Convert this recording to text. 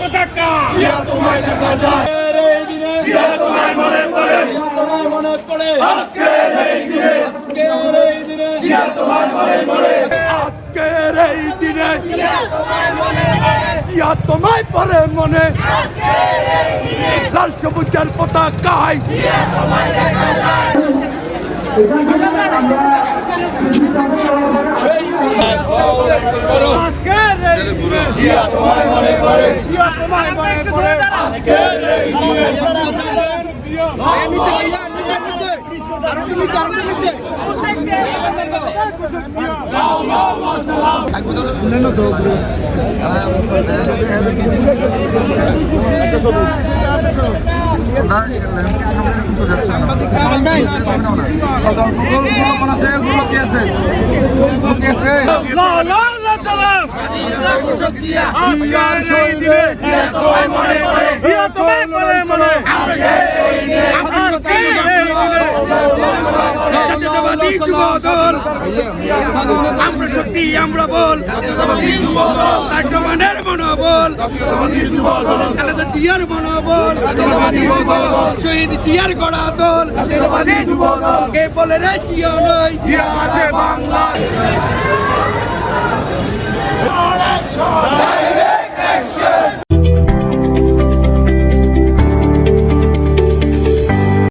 পতাকা তোমায় দেখা যায় তোমার মনে পড়ে তোমার মনে পড়ে আজকে এই দিনে আজকে এই দিনে তোমার মনে পড়ে আজকে এই দিনে তোমার মনে জিয়া তোমায় পরে মনে লাল সবুজের পতাকায় জিয়া তোমায় মনে করে জিয়া তোমায় মনে করে লা আজকাল শহীদে জিয়া তোমায় মনে করে। তোমায় মনে মনে জাতীয়তাবাদী যুবদল। আমরা সত্যি, আমরা বল। তাকমানের মনোবল। আলাদা জিয়ার মনোবল। শহীদ জিয়ার গড়া দল। কে বলে রে জিয়া নয়। আছে বাংলায়।